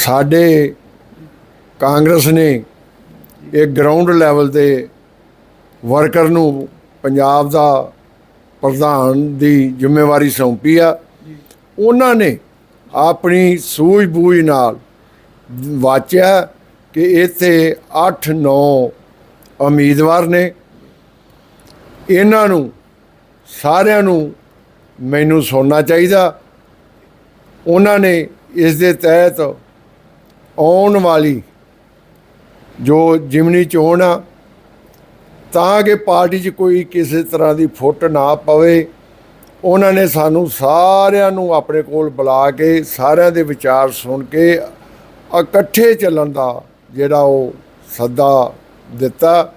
ਸਾਡੇ ਕਾਂਗਰਸ ਨੇ ਇਹ ਗਰਾਊਂਡ ਲੈਵਲ ਤੇ ਵਰਕਰ ਨੂੰ ਪੰਜਾਬ ਦਾ ਪ੍ਰਧਾਨ ਦੀ ਜ਼ਿੰਮੇਵਾਰੀ ਸੌਂਪੀ ਆ। ਉਹਨਾਂ ਨੇ ਆਪਣੀ ਸੂਝ-ਬੂਝ ਨਾਲ ਵਾਚਿਆ ਕਿ ਇੱਥੇ 8-9 ਉਮੀਦਵਾਰ ਨੇ। ਇਹਨਾਂ ਨੂੰ, ਸਾਰਿਆਂ ਨੂੰ ਮੈਨੂੰ ਸੁਣਨਾ ਚਾਹੀਦਾ। ਉਹਨਾਂ ਨੇ ਇਸ ਦੇ ਤਹਿਤ ਆਉਣ ਵਾਲੀ ਜੋ ਜਿਮਨੀ ਚੋਣ ਆ ਤਾਂ ਕਿ ਪਾਰਟੀ 'ਚ ਕੋਈ ਕਿਸੇ ਤਰ੍ਹਾਂ ਦੀ ਫੁੱਟ ਨਾ ਪਵੇ, ਉਹਨਾਂ ਨੇ ਸਾਨੂੰ ਸਾਰਿਆਂ ਨੂੰ ਆਪਣੇ ਕੋਲ ਬੁਲਾ ਕੇ, ਸਾਰਿਆਂ ਦੇ ਵਿਚਾਰ ਸੁਣ ਕੇ ਇਕੱਠੇ ਚੱਲਣ ਦਾ ਜਿਹੜਾ ਉਹ ਸੱਦਾ ਦਿੱਤਾ,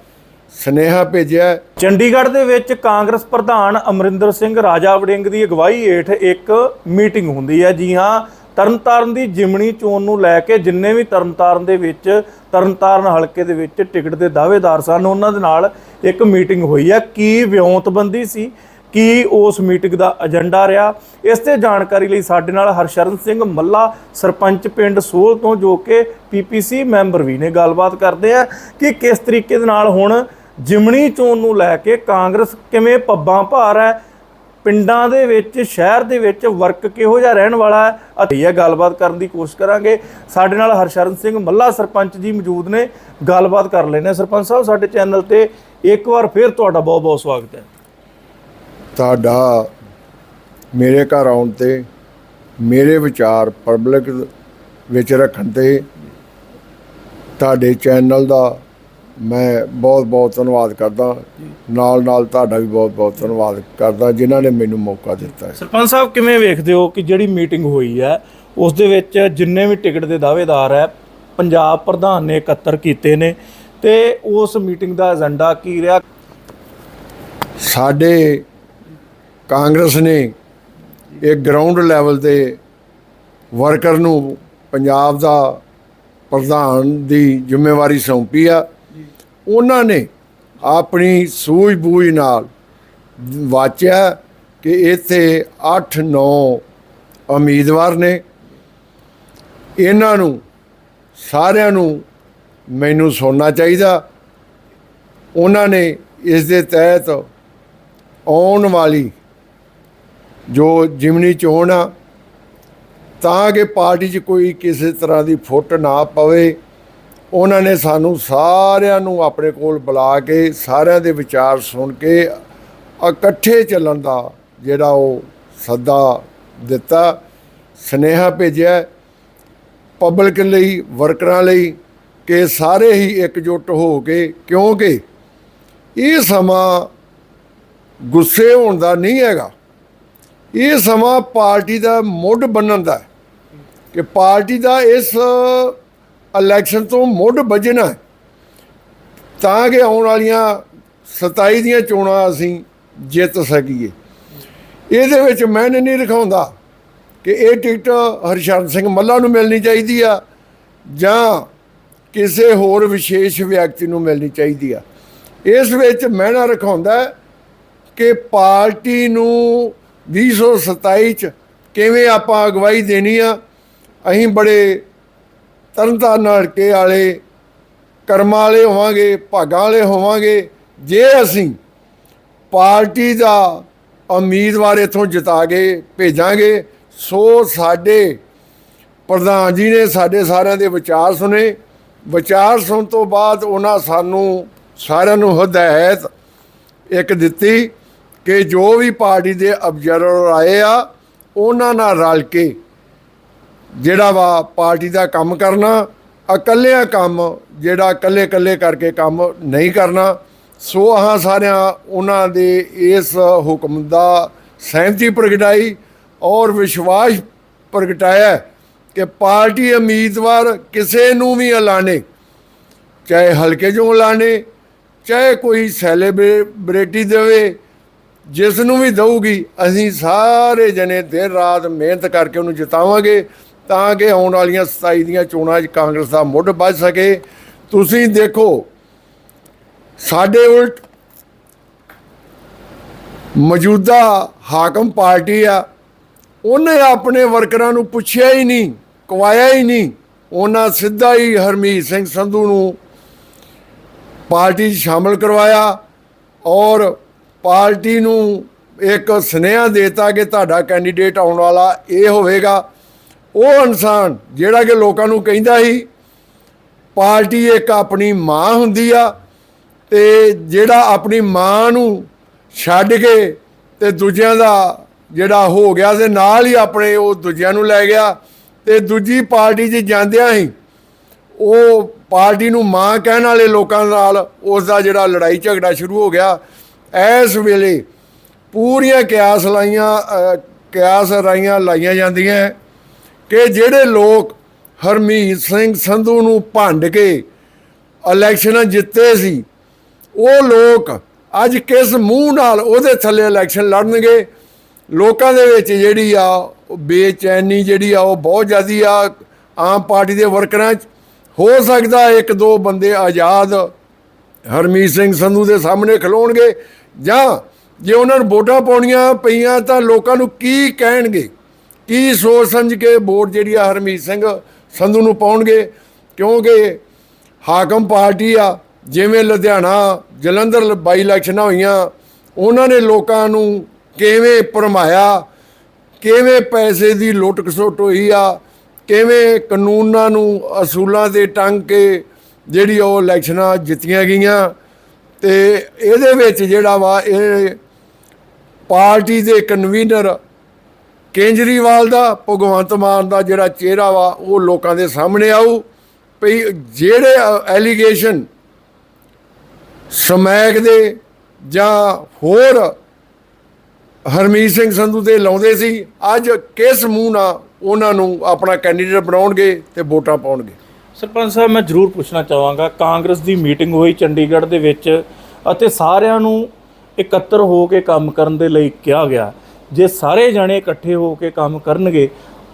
ਸਨੇਹਾ ਭੇਜਿਆ। ਚੰਡੀਗੜ੍ਹ ਦੇ ਵਿੱਚ ਕਾਂਗਰਸ ਪ੍ਰਧਾਨ ਅਮਰਿੰਦਰ ਸਿੰਘ ਰਾਜਾ ਵੜਿੰਗ ਦੀ ਅਗਵਾਈ ਹੇਠ ਇੱਕ ਮੀਟਿੰਗ ਹੁੰਦੀ ਹੈ। ਜੀ ਹਾਂ ਤਰਨਤਾਰਨ ਦੀ ਜਿਮਣੀ ਚੋਣ ਨੂੰ ਲੈ ਕੇ ਜਿੰਨੇ ਵੀ ਤਰਨਤਾਰਨ ਦੇ ਵਿੱਚ, ਤਰਨਤਾਰਨ ਹਲਕੇ ਦੇ ਵਿੱਚ ਟਿਕਟ ਦੇ ਦਾਅਵੇਦਾਰ ਸਨ, ਉਹਨਾਂ ਦੇ ਨਾਲ ਇੱਕ ਮੀਟਿੰਗ ਹੋਈ ਹੈ। ਕੀ ਵਿਉਂਤਬੰਦੀ ਸੀ? ਕੀ ਉਸ ਮੀਟਿੰਗ ਦਾ ਏਜੰਡਾ ਰਿਹਾ? ਇਸ ਤੇ ਜਾਣਕਾਰੀ ਲਈ ਸਾਡੇ ਨਾਲ ਹਰਸ਼ਰਨ ਸਿੰਘ ਮੱਲਾ, ਸਰਪੰਚ ਪਿੰਡ ਸੋਲ ਤੋਂ ਜੋ ਕਿ ਪੀਪੀਸੀ ਮੈਂਬਰ ਵੀ ਨੇ, ਗੱਲਬਾਤ ਕਰਦੇ ਆ ਕਿ ਕਿਸ ਤਰੀਕੇ ਦੇ ਨਾਲ ਹੁਣ ਜਿਮਣੀ ਚੋਣ ਨੂੰ ਲੈ ਕੇ ਕਾਂਗਰਸ ਕਿਵੇਂ ਪੱਬਾਂ ਭਾਰ ਹੈ ਪਿੰਡਾਂ ਦੇ ਵਿੱਚ, ਸ਼ਹਿਰ ਦੇ ਵਿੱਚ ਵਰਕ ਕਿਹੋ ਜਿਹਾ ਰਹਿਣ ਵਾਲਾ ਹੈ? ਅਤੇ ਇਹ ਗੱਲਬਾਤ ਕਰਨ ਦੀ ਕੋਸ਼ਿਸ਼ ਕਰਾਂਗੇ। ਸਾਡੇ ਨਾਲ ਹਰਸ਼ਰਨ ਸਿੰਘ ਮੱਲਾ ਸਰਪੰਚ ਜੀ ਮੌਜੂਦ ਨੇ। ਗੱਲਬਾਤ ਕਰ ਲੈਣੇ ਆ। ਸਰਪੰਚ ਸਾਹਿਬ, ਸਾਡੇ ਚੈਨਲ ਤੇ ਇੱਕ ਵਾਰ ਫਿਰ ਤੁਹਾਡਾ ਬਹੁਤ ਬਹੁਤ ਸਵਾਗਤ ਹੈ। ਤੁਹਾਡਾ ਮੇਰੇ ਘਰ ਆਉਣ ਤੇ, ਮੇਰੇ ਵਿਚਾਰ ਪਬਲਿਕ ਵਿੱਚ ਰੱਖਣ ਤੇ, ਤੁਹਾਡੇ ਚੈਨਲ ਦਾ ਮੈਂ ਬਹੁਤ ਬਹੁਤ ਧੰਨਵਾਦ ਕਰਦਾ। ਨਾਲ ਨਾਲ ਤੁਹਾਡਾ ਵੀ ਬਹੁਤ ਬਹੁਤ ਧੰਨਵਾਦ ਕਰਦਾ ਜਿਨ੍ਹਾਂ ਨੇ ਮੈਨੂੰ ਮੌਕਾ ਦਿੱਤਾ ਹੈ। ਸਰਪੰਚ ਸਾਹਿਬ ਕਿਵੇਂ ਵੇਖਦੇ ਹੋ ਕਿ ਜਿਹੜੀ ਮੀਟਿੰਗ ਹੋਈ ਹੈ ਉਸ ਦੇ ਵਿੱਚ ਜਿੰਨੇ ਵੀ ਟਿਕਟ ਦੇ ਦਾਅਵੇਦਾਰ ਹੈ ਪੰਜਾਬ ਪ੍ਰਧਾਨ ਨੇ ਇਕੱਤਰ ਕੀਤੇ ਨੇ ਤੇ ਉਸ ਮੀਟਿੰਗ ਦਾ ਏਜੰਡਾ ਕੀ ਰਿਹਾ? ਸਾਡੇ ਕਾਂਗਰਸ ਨੇ ਇਹ ਗਰਾਊਂਡ ਲੈਵਲ ਤੇ ਵਰਕਰ ਨੂੰ ਪੰਜਾਬ ਦਾ ਪ੍ਰਧਾਨ ਦੀ ਜ਼ਿੰਮੇਵਾਰੀ ਸੌਂਪੀ ਆ। ਉਹਨਾਂ ਨੇ ਆਪਣੀ ਸੂਝ-ਬੂਝ ਨਾਲ ਵਾਚਿਆ ਕਿ ਇੱਥੇ 8-9 ਉਮੀਦਵਾਰ ਨੇ। ਇਹਨਾਂ ਨੂੰ, ਸਾਰਿਆਂ ਨੂੰ ਮੈਨੂੰ ਸੁਣਨਾ ਚਾਹੀਦਾ। ਉਹਨਾਂ ਨੇ ਇਸ ਦੇ ਤਹਿਤ ਆਉਣ ਵਾਲੀ ਜੋ ਜਿਮਨੀ ਚੋਣ ਆ, ਤਾਂ ਕਿ ਪਾਰਟੀ 'ਚ ਕੋਈ ਕਿਸੇ ਤਰ੍ਹਾਂ ਦੀ ਫੁੱਟ ਨਾ ਪਵੇ। ਉਹਨਾਂ ਨੇ ਸਾਨੂੰ ਸਾਰਿਆਂ ਨੂੰ ਆਪਣੇ ਕੋਲ ਬੁਲਾ ਕੇ, ਸਾਰਿਆਂ ਦੇ ਵਿਚਾਰ ਸੁਣ ਕੇ ਇਕੱਠੇ ਚੱਲਣ ਦਾ ਜਿਹੜਾ ਉਹ ਸੱਦਾ ਦਿੱਤਾ, ਸਨੇਹਾ ਭੇਜਿਆ ਪਬਲਿਕ ਲਈ ਵਰਕਰਾਂ ਲਈ ਕਿ ਸਾਰੇ ਹੀ ਇਕਜੁੱਟ ਹੋ ਕੇ, ਕਿਉਂਕਿ ਇਹ ਸਮਾਂ ਗੁੱਸੇ ਹੋਣ ਦਾ ਨਹੀਂ ਹੈਗਾ। ਇਹ ਸਮਾਂ ਪਾਰਟੀ ਦਾ ਮੁੱਢ ਬੰਨਣ ਦਾ ਕਿ ਪਾਰਟੀ ਦਾ ਇਸ ਇਲੈਕਸ਼ਨ ਤੋਂ ਮੁੱਢ ਵੱਜਣਾ ਤਾਂ ਕਿ ਆਉਣ ਵਾਲੀਆਂ 27 ਦੀਆਂ ਚੋਣਾਂ ਅਸੀਂ ਜਿੱਤ ਸਕੀਏ। ਇਹਦੇ ਵਿੱਚ ਮੈਂ ਨਹੀਂ ਰਖਾਉਂਦਾ ਕਿ ਇਹ ਟਿਕਟ ਹਰਸ਼ਰਨ ਸਿੰਘ ਮੱਲਾ ਨੂੰ ਮਿਲਣੀ ਚਾਹੀਦੀ ਆ ਜਾਂ ਕਿਸੇ ਹੋਰ ਵਿਸ਼ੇਸ਼ ਵਿਅਕਤੀ ਨੂੰ ਮਿਲਣੀ ਚਾਹੀਦੀ ਆ। ਇਸ ਵਿੱਚ ਮੈਂ ਨਾ ਰਖਾਉਂਦਾ ਕਿ ਪਾਰਟੀ ਨੂੰ 2027 ਚ ਕਿਵੇਂ ਆਪਾਂ ਅਗਵਾਈ ਦੇਣੀ ਆ। ਅਸੀਂ ਬੜੇ ਤਰਨਤਾਰਨ ਹਲਕੇ ਵਾਲੇ, ਕਰਮਾਂ ਵਾਲੇ ਹੋਵਾਂਗੇ, ਭਾਗਾਂ ਵਾਲੇ ਹੋਵਾਂਗੇ, ਜੇ ਅਸੀਂ ਪਾਰਟੀ ਦਾ ਉਮੀਦਵਾਰ ਇੱਥੋਂ ਜਿਤਾ ਕੇ ਭੇਜਾਂਗੇ, ਸੋ ਸਾਡੇ ਪ੍ਰਧਾਨ ਜੀ ਨੇ ਸਾਡੇ ਸਾਰਿਆਂ ਦੇ ਵਿਚਾਰ ਸੁਨੇ ਵਿਚਾਰ ਸੁਣ ਤੋਂ ਬਾਅਦ ਉਹਨਾਂ ਸਾਨੂੰ ਸਾਰਿਆਂ ਨੂੰ ਹਦਾਇਤ ਇੱਕ ਦਿੱਤੀ ਕਿ ਜੋ ਵੀ ਪਾਰਟੀ ਦੇ ਅਬਜ਼ਰਵਰ ਆਏ ਆ, ਉਹਨਾਂ ਨਾਲ ਰਲ ਕੇ ਜਿਹੜਾ ਵਾ ਪਾਰਟੀ ਦਾ ਕੰਮ ਕਰਨਾ, ਇਕੱਲਿਆਂ ਕੰਮ, ਜਿਹੜਾ ਇਕੱਲੇ ਇਕੱਲੇ ਕਰਕੇ ਕੰਮ ਨਹੀਂ ਕਰਨਾ। ਸੋ ਆਹ ਸਾਰਿਆਂ ਉਹਨਾਂ ਦੇ ਇਸ ਹੁਕਮ ਦਾ ਸਹਿਮਤੀ ਪ੍ਰਗਟਾਈ ਔਰ ਵਿਸ਼ਵਾਸ ਪ੍ਰਗਟਾਇਆ ਕਿ ਪਾਰਟੀ ਉਮੀਦਵਾਰ ਕਿਸੇ ਨੂੰ ਵੀ ਐਲਾਨੇ, ਚਾਹੇ ਹਲਕੇ ਚੋਂ ਐਲਾਨੇ, ਚਾਹੇ ਕੋਈ ਸੈਲੀਬ੍ਰਿਟੀ ਦੇਵੇ, ਜਿਸ ਨੂੰ ਵੀ ਦਊਗੀ, ਅਸੀਂ ਸਾਰੇ ਜਣੇ ਦਿਨ ਰਾਤ ਮਿਹਨਤ ਕਰਕੇ ਉਹਨੂੰ ਜਿਤਾਵਾਂਗੇ। ਤਾਂ ਕਿ ਆਉਣ ਵਾਲੀਆਂ 27 ਦੀਆਂ ਚੋਣਾਂ 'ਚ ਕਾਂਗਰਸ ਦਾ ਮੁੱਢ ਵੱਜ ਸਕੇ। ਤੁਸੀਂ ਦੇਖੋ, ਸਾਡੇ ਉਲਟ ਮੌਜੂਦਾ ਹਾਕਮ ਪਾਰਟੀ ਆ, ਉਹਨੇ ਆਪਣੇ ਵਰਕਰਾਂ ਨੂੰ ਪੁੱਛਿਆ ਹੀ ਨਹੀਂ, ਕਵਾਇਆ ਹੀ ਨਹੀਂ। ਉਹਨਾਂ ਸਿੱਧਾ ਹੀ ਹਰਮੀਤ ਸਿੰਘ ਸੰਧੂ ਨੂੰ ਪਾਰਟੀ 'ਚ ਸ਼ਾਮਲ ਕਰਵਾਇਆ ਔਰ ਪਾਰਟੀ ਨੂੰ ਇੱਕ ਸੁਨੇਹਾ ਦੇਤਾ ਕਿ ਤੁਹਾਡਾ ਕੈਂਡੀਡੇਟ ਆਉਣ ਵਾਲਾ ਇਹ ਹੋਵੇਗਾ। ਉਹ ਇਨਸਾਨ ਜਿਹੜਾ ਕਿ ਲੋਕਾਂ ਨੂੰ ਕਹਿੰਦਾ ਸੀ, ਪਾਰਟੀ ਇੱਕ ਆਪਣੀ ਮਾਂ ਹੁੰਦੀ ਆ ਤੇ ਜਿਹੜਾ ਆਪਣੀ ਮਾਂ ਨੂੰ ਛੱਡ ਕੇ ਤੇ ਦੂਜਿਆਂ ਦਾ ਜਿਹੜਾ ਹੋ ਗਿਆ ਤੇ ਨਾਲ ਹੀ ਆਪਣੇ ਉਹ ਦੂਜਿਆਂ ਨੂੰ ਲੈ ਗਿਆ ਤੇ ਦੂਜੀ ਪਾਰਟੀ 'ਚ ਜਾਂਦਿਆਂ ਹੀ ਉਹ ਪਾਰਟੀ ਨੂੰ ਮਾਂ ਕਹਿਣ ਵਾਲੇ ਲੋਕਾਂ ਨਾਲ ਉਸ ਦਾ ਜਿਹੜਾ ਲੜਾਈ ਝਗੜਾ ਸ਼ੁਰੂ ਹੋ ਗਿਆ। ਇਸ ਵੇਲੇ ਪੂਰੀਆਂ ਕਿਆਸ ਲਾਈਆਂ ਕਿਆਸ ਰਾਈਆਂ ਲਾਈਆਂ ਜਾਂਦੀਆਂ। ਕਿ ਜਿਹੜੇ ਲੋਕ ਹਰਮੀਤ ਸਿੰਘ ਸੰਧੂ ਨੂੰ ਭੰਡ ਕੇ ਇਲੈਕਸ਼ਨਾਂ ਜਿੱਤੇ ਸੀ, ਉਹ ਲੋਕ ਅੱਜ ਕਿਸ ਮੂੰਹ ਨਾਲ ਉਹਦੇ ਥੱਲੇ ਇਲੈਕਸ਼ਨ ਲੜਨਗੇ? ਲੋਕਾਂ ਦੇ ਵਿੱਚ ਜਿਹੜੀ ਆ, ਉਹ ਬੇਚੈਨੀ ਜਿਹੜੀ ਆ, ਉਹ ਬਹੁਤ ਜ਼ਿਆਦੀ ਆ, ਆਮ ਪਾਰਟੀ ਦੇ ਵਰਕਰਾਂ 'ਚ। ਹੋ ਸਕਦਾ ਇੱਕ ਦੋ ਬੰਦੇ ਆਜ਼ਾਦ ਹਰਮੀਤ ਸਿੰਘ ਸੰਧੂ ਦੇ ਸਾਹਮਣੇ ਖਲੋਣਗੇ, ਜਾਂ ਜੇ ਉਹਨਾਂ ਨੂੰ ਵੋਟਾਂ ਪਾਉਣੀਆਂ ਪਈਆਂ ਤਾਂ ਲੋਕਾਂ ਨੂੰ ਕੀ ਕਹਿਣਗੇ? ਕੀ ਸੋਚ ਸਮਝ ਕੇ ਵੋਟ ਜਿਹੜੀ ਆ ਹਰਮੀਤ ਸਿੰਘ ਸੰਧੂ ਨੂੰ ਪਾਉਣਗੇ? ਕਿਉਂਕਿ ਹਾਕਮ ਪਾਰਟੀ ਆ, ਜਿਵੇਂ ਲੁਧਿਆਣਾ, ਜਲੰਧਰ ਬਾਈ ਇਲੈਕਸ਼ਨਾਂ ਹੋਈਆਂ, ਉਹਨਾਂ ਨੇ ਲੋਕਾਂ ਨੂੰ ਕਿਵੇਂ ਭਰਮਾਇਆ? ਕਿਵੇਂ ਪੈਸੇ ਦੀ ਲੁੱਟ ਖਸੁੱਟ ਹੋਈ ਆ? ਕਿਵੇਂ ਕਾਨੂੰਨਾਂ ਨੂੰ ਅਸੂਲਾਂ ਤੇ ਟੰਗ ਕੇ ਜਿਹੜੀ ਉਹ ਇਲੈਕਸ਼ਨਾਂ ਜਿੱਤੀਆਂ ਗਈਆਂ? ਤੇ ਇਹਦੇ ਵਿੱਚ ਜਿਹੜਾ ਵਾ ਇਹ ਪਾਰਟੀ ਦੇ ਕਨਵੀਨਰ ਕੇਜਰੀਵਾਲ ਦਾ, ਭਗਵੰਤ ਮਾਨ ਦਾ ਜਿਹੜਾ ਚਿਹਰਾ ਵਾ, ਉਹ ਲੋਕਾਂ ਦੇ ਸਾਹਮਣੇ ਆਊ। ਭਈ ਜਿਹੜੇ ਐਲੀਗੇਸ਼ਨ ਸਮੈਕ ਦੇ ਜਾਂ ਹੋਰ ਹਰਮੀਤ ਸਿੰਘ ਸੰਧੂ ਦੇ ਲਾਉਂਦੇ ਸੀ, ਅੱਜ ਕਿਸ ਮੂੰਹ ਨਾਲ ਉਹਨਾਂ ਨੂੰ ਆਪਣਾ ਕੈਂਡੀਡੇਟ ਬਣਾਉਣਗੇ ਤੇ ਵੋਟਾਂ ਪਾਉਣਗੇ? ਸਰਪੰਚ ਸਾਹਿਬ, ਮੈਂ ਜ਼ਰੂਰ ਪੁੱਛਣਾ ਚਾਹਾਂਗਾ, ਕਾਂਗਰਸ ਦੀ ਮੀਟਿੰਗ ਹੋਈ ਚੰਡੀਗੜ੍ਹ ਦੇ ਵਿੱਚ, ਅਤੇ ਸਾਰਿਆਂ ਨੂੰ ਇਕੱਤਰ ਹੋ ਕੇ ਕੰਮ ਕਰਨ ਦੇ ਲਈ ਕਿਹਾ ਗਿਆ। ਜੇ ਸਾਰੇ ਜਣੇ ਇਕੱਠੇ ਹੋ ਕੇ ਕੰਮ ਕਰਨਗੇ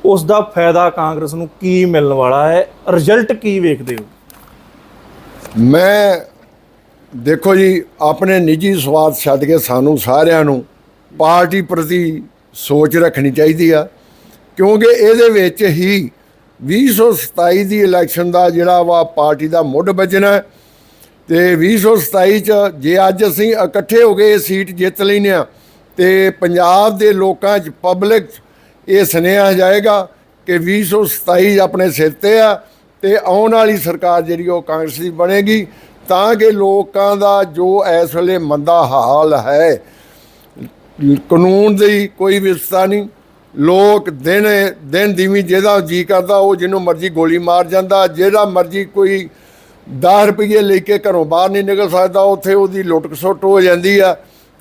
ਉਸ ਦਾ ਫਾਇਦਾ ਕਾਂਗਰਸ ਨੂੰ ਕੀ ਮਿਲਣ ਵਾਲਾ ਹੈ? ਰਿਜ਼ਲਟ ਕੀ ਵੇਖਦੇ ਹੋ? ਮੈਂ ਦੇਖੋ ਜੀ, ਆਪਣੇ ਨਿੱਜੀ ਸਵਾਦ ਛੱਡ ਕੇ ਸਾਨੂੰ ਸਾਰਿਆਂ ਨੂੰ ਪਾਰਟੀ ਪ੍ਰਤੀ ਸੋਚ ਰੱਖਣੀ ਚਾਹੀਦੀ ਆ, ਕਿਉਂਕਿ ਇਹਦੇ ਵਿੱਚ ਹੀ 2027 ਦੀ ਇਲੈਕਸ਼ਨ ਦਾ ਜਿਹੜਾ ਵਾ ਪਾਰਟੀ ਦਾ ਮੁੱਢ ਵੱਜਣਾ ਹੈ ਤੇ 2027 ਚ ਜੇ ਅੱਜ ਅਸੀਂ ਇਕੱਠੇ ਹੋ ਕੇ ਇਹ ਸੀਟ ਜਿੱਤ ਲੈਨੇ ਆ ਤੇ ਪੰਜਾਬ ਦੇ ਲੋਕਾਂ 'ਚ ਪਬਲਿਕ 'ਚ ਇਹ ਸੁਨੇਹਾ ਜਾਏਗਾ ਕਿ 2027 ਆਪਣੇ ਸਿਰ ਤੇ ਆ ਤੇ ਆਉਣ ਵਾਲੀ ਸਰਕਾਰ ਜਿਹੜੀ ਉਹ ਕਾਂਗਰਸ ਦੀ ਬਣੇਗੀ ਤਾਂ ਕਿ ਲੋਕਾਂ ਦਾ ਜੋ ਇਸ ਵੇਲੇ ਮੰਦਾ ਹਾਲ ਹੈ, ਕਾਨੂੰਨ ਦੀ ਕੋਈ ਵਿਵਸਥਾ ਨਹੀਂ, ਲੋਕ ਦਿਨ ਦਿਨ ਦੀਵੀਂ ਜਿਹਦਾ ਜੀ ਕਰਦਾ ਉਹ ਜਿਹਨੂੰ ਮਰਜ਼ੀ ਗੋਲੀ ਮਾਰ ਜਾਂਦਾ ਜਿਹੜਾ ਮਰਜ਼ੀ ਕੋਈ 10 ਰੁਪਏ ਲੈ ਕੇ ਘਰੋਂ ਬਾਹਰ ਨਹੀਂ ਨਿਕਲ ਸਕਦਾ, ਉੱਥੇ ਉਹਦੀ ਲੁੱਟ ਖਸੁੱਟ ਹੋ ਜਾਂਦੀ ਆ।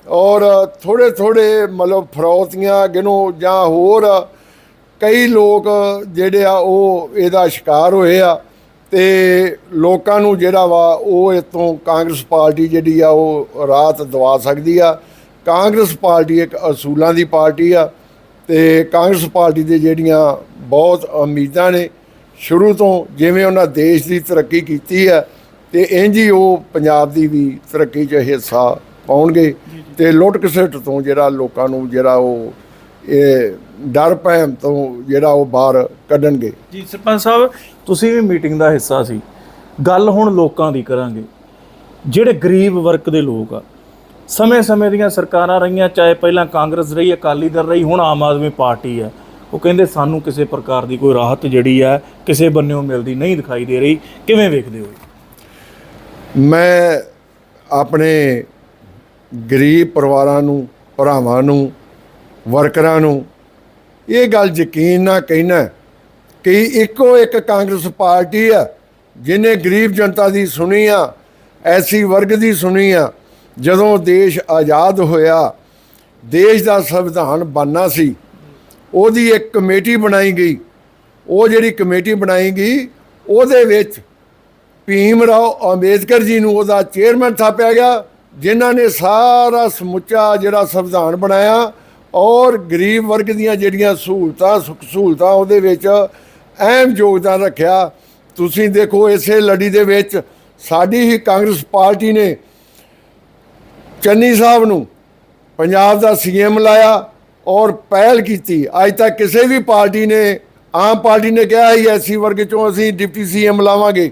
ਔਰ ਥੋੜੇ ਥੋੜੇ ਮਤਲਬ ਫਰੌਤੀਆਂ ਗਿਨੋ ਜਾਂ ਹੋਰ ਕਈ ਲੋਕ ਜਿਹੜੇ ਆ, ਉਹ ਇਹਦਾ ਸ਼ਿਕਾਰ ਹੋਏ ਆ ਤੇ ਲੋਕਾਂ ਨੂੰ ਜਿਹੜਾ ਵਾ, ਉਹ ਇਤੋਂ ਕਾਂਗਰਸ ਪਾਰਟੀ ਜਿਹੜੀ ਆ, ਉਹ ਰਾਤ ਦਵਾ ਸਕਦੀ ਆ। ਕਾਂਗਰਸ ਪਾਰਟੀ ਇੱਕ ਅਸੂਲਾਂ ਦੀ ਪਾਰਟੀ ਆ ਤੇ ਕਾਂਗਰਸ ਪਾਰਟੀ ਦੇ ਜਿਹੜੀਆਂ ਬਹੁਤ ਉਮੀਦਾਂ ਨੇ, ਸ਼ੁਰੂ ਤੋਂ ਜਿਵੇਂ ਉਹਨਾਂ ਦੇਸ਼ ਦੀ ਤਰੱਕੀ ਕੀਤੀ ਆ ਤੇ ਇੰਝ ਹੀ ਉਹ ਪੰਜਾਬ ਦੀ ਵੀ ਤਰੱਕੀ 'ਚ ਹਿੱਸਾ ਪਾਉਣਗੇ ਤੇ ਲੁੱਟ ਖਸੁੱਟ ਤੋਂ ਜਿਹੜਾ ਲੋਕਾਂ ਨੂੰ ਜਿਹੜਾ ਉਹ ਇਹ ਡਰ ਭੈਮ ਤੋਂ ਜਿਹੜਾ ਉਹ ਬਾਹਰ ਕੱਢਣਗੇ। ਜੀ ਸਰਪੰਚ ਸਾਹਿਬ ਤੁਸੀਂ ਵੀ ਮੀਟਿੰਗ ਦਾ ਹਿੱਸਾ ਸੀ। ਗੱਲ ਹੁਣ ਲੋਕਾਂ ਦੀ ਕਰਾਂਗੇ। ਜਿਹੜੇ ਗਰੀਬ ਵਰਗ ਦੇ ਲੋਕ ਆ ਸਮੇਂ-ਸਮੇਂ ਦੀਆਂ ਸਰਕਾਰਾਂ ਰਹੀਆਂ ਚਾਹੇ ਪਹਿਲਾਂ ਕਾਂਗਰਸ ਰਹੀ ਅਕਾਲੀ ਦਲ ਰਹੀ ਹੁਣ ਆਮ ਆਦਮੀ ਪਾਰਟੀ ਹੈ ਉਹ ਕਹਿੰਦੇ ਸਾਨੂੰ ਕਿਸੇ ਪ੍ਰਕਾਰ ਦੀ ਕੋਈ ਰਾਹਤ ਜਿਹੜੀ ਹੈ ਕਿਸੇ ਬੰਨਿਓ ਮਿਲਦੀ ਨਹੀਂ ਦਿਖਾਈ ਦੇ ਰਹੀ। ਕਿਵੇਂ ਵੇਖਦੇ ਹੋ? ਮੈਂ ਆਪਣੇ ਗਰੀਬ ਪਰਿਵਾਰਾਂ ਨੂੰ, ਭਰਾਵਾਂ ਨੂੰ, ਵਰਕਰਾਂ ਨੂੰ ਇਹ ਗੱਲ ਯਕੀਨ ਨਾ ਕਹਿਣਾ ਕਿ ਇੱਕੋ ਇੱਕ ਕਾਂਗਰਸ ਪਾਰਟੀ ਆ ਜਿਹਨੇ ਗਰੀਬ ਜਨਤਾ ਦੀ ਸੁਣੀ ਆ, ਐਸੀ ਵਰਗ ਦੀ ਸੁਣੀ ਆ, ਜਦੋਂ ਦੇਸ਼ ਆਜ਼ਾਦ ਹੋਇਆ, ਦੇਸ਼ ਦਾ ਸੰਵਿਧਾਨ ਬਣਨਾ ਸੀ, ਉਹਦੀ ਇੱਕ ਕਮੇਟੀ ਬਣਾਈ ਗਈ, ਉਹ ਜਿਹੜੀ ਕਮੇਟੀ ਬਣਾਈ ਗਈ, ਉਹਦੇ ਵਿੱਚ ਭੀਮ ਰਾਓ ਅੰਬੇਦਕਰ ਜੀ ਨੂੰ ਉਹਦਾ ਚੇਅਰਮੈਨ ਥਾਪਿਆ ਗਿਆ ਜਿਨ੍ਹਾਂ ਨੇ ਸਾਰਾ ਸਮੁੱਚਾ ਜਿਹੜਾ ਸੰਵਿਧਾਨ ਬਣਾਇਆ ਔਰ ਗਰੀਬ ਵਰਗ ਦੀਆਂ ਜਿਹੜੀਆਂ ਸਹੂਲਤਾਂ, ਸੁੱਖ ਸਹੂਲਤਾਂ ਉਹਦੇ ਵਿੱਚ ਅਹਿਮ ਯੋਗਦਾਨ ਰੱਖਿਆ। ਤੁਸੀਂ ਦੇਖੋ ਇਸੇ ਲੜੀ ਦੇ ਵਿੱਚ ਸਾਡੀ ਹੀ ਕਾਂਗਰਸ ਪਾਰਟੀ ਨੇ ਚੰਨੀ ਸਾਹਿਬ ਨੂੰ ਪੰਜਾਬ ਦਾ ਸੀਐਮ ਲਾਇਆ ਔਰ ਪਹਿਲ ਕੀਤੀ। ਅੱਜ ਤੱਕ ਕਿਸੇ ਵੀ ਪਾਰਟੀ ਨੇ, ਆਮ ਪਾਰਟੀ ਨੇ ਕਿਹਾ ਸੀ ਐਸੀ ਵਰਗ ਚੋਂ ਅਸੀਂ ਡਿਪਟੀ ਸੀਐਮ ਲਾਵਾਂਗੇ।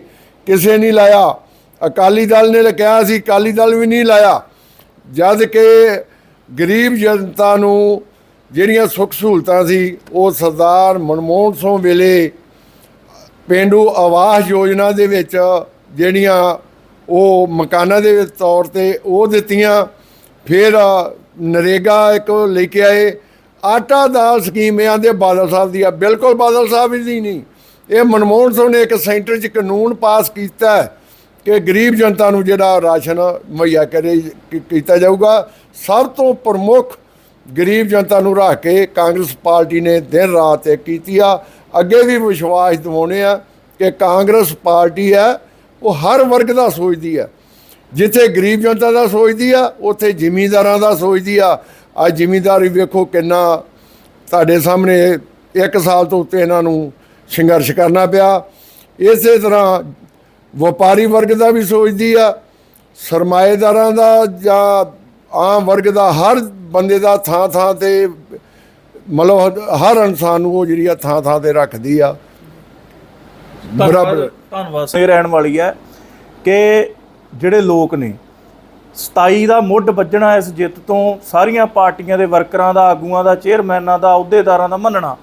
ਕਿਸੇ ਨਹੀਂ ਲਾਇਆ। ਅਕਾਲੀ ਦਲ ਨੇ ਕਿਹਾ ਸੀ, ਅਕਾਲੀ ਦਲ ਵੀ ਨਹੀਂ ਲਾਇਆ। ਜਦ ਕਿ ਗਰੀਬ ਜਨਤਾ ਨੂੰ ਜਿਹੜੀਆਂ ਸੁੱਖ ਸਹੂਲਤਾਂ ਸੀ, ਉਹ ਸਰਦਾਰ ਮਨਮੋਹਨ ਸਿੰਘ ਵੇਲੇ ਪੇਂਡੂ ਆਵਾਸ ਯੋਜਨਾ ਦੇ ਵਿੱਚ ਜਿਹੜੀਆਂ ਉਹ ਮਕਾਨਾਂ ਦੇ ਤੌਰ ਤੇ ਉਹ ਦਿੱਤੀਆਂ। ਫਿਰ ਨਰੇਗਾ ਇੱਕ ਲੈ ਕੇ ਆਏ। ਆਟਾ ਦਾਲ ਸਕੀਮ ਇਹ ਆਂਦੇ ਬਾਦਲ ਸਾਹਿਬ ਦੀ ਆ, ਬਿਲਕੁਲ ਬਾਦਲ ਸਾਹਿਬ ਦੀ ਨਹੀਂ। ਇਹ ਮਨਮੋਹਨ ਸਿੰਘ ਨੇ ਇੱਕ ਸੈਂਟਰ 'ਚ ਕਾਨੂੰਨ ਪਾਸ ਕੀਤਾ ਕਿ ਗਰੀਬ ਜਨਤਾ ਨੂੰ ਜਿਹੜਾ ਰਾਸ਼ਨ ਮੁਹੱਈਆ ਕਰੇ ਕੀਤਾ ਜਾਊਗਾ। ਸਭ ਤੋਂ ਪ੍ਰਮੁੱਖ ਗਰੀਬ ਜਨਤਾ ਨੂੰ ਰੱਖ ਕੇ ਕਾਂਗਰਸ ਪਾਰਟੀ ਨੇ ਦਿਨ ਰਾਤ ਇੱਕ ਕੀਤੀ ਆ। ਅੱਗੇ ਵੀ ਵਿਸ਼ਵਾਸ ਦਿਵਾਉਣੇ ਆ ਕਿ ਕਾਂਗਰਸ ਪਾਰਟੀ ਹੈ, ਉਹ ਹਰ ਵਰਗ ਦਾ ਸੋਚਦੀ ਹੈ। ਜਿੱਥੇ ਗਰੀਬ ਜਨਤਾ ਦਾ ਸੋਚਦੀ ਆ, ਉੱਥੇ ਜ਼ਿਮੀਂਦਾਰਾਂ ਦਾ ਸੋਚਦੀ ਆ। ਅੱਜ ਜ਼ਿਮੀਂਦਾਰੀ ਵੇਖੋ ਕਿੰਨਾ ਤੁਹਾਡੇ ਸਾਹਮਣੇ ਇੱਕ ਸਾਲ ਤੋਂ ਉੱਤੇ ਇਹਨਾਂ ਨੂੰ ਸੰਘਰਸ਼ ਕਰਨਾ ਪਿਆ। ਇਸੇ ਤਰ੍ਹਾਂ ਵਪਾਰੀ ਵਰਗ ਦਾ ਵੀ ਸੋਚਦੀ ਆ ਸਰਮਾਏਦਾਰਾਂ ਦਾ ਜਾਂ ਆਮ ਵਰਗ ਦਾ ਹਰ ਬੰਦੇ ਦਾ ਥਾਂ ਥਾਂ ਤੇ ਮਤਲਬ ਹਰ ਇਨਸਾਨ ਨੂੰ ਉਹ ਜਿਹੜੀ ਆ ਥਾਂ ਥਾਂ ਤੇ ਰੱਖਦੀ ਆ। ਬਰਾਬਰ। ਧੰਨਵਾਦ ਸੇ ਰਹਿਣ ਵਾਲੀ ਹੈ ਕਿ ਜਿਹੜੇ ਲੋਕ ਨੇ 27 ਦਾ ਮੁੱਢ ਵੱਜਣਾ ਇਸ ਜਿੱਤ ਤੋਂ ਸਾਰੀਆਂ ਪਾਰਟੀਆਂ ਦੇ ਵਰਕਰਾਂ ਦਾ ਆਗੂਆਂ ਦਾ ਚੇਅਰਮੈਨਾਂ ਦਾ ਅਹੁਦੇਦਾਰਾਂ ਦਾ ਮੰਨਣਾ।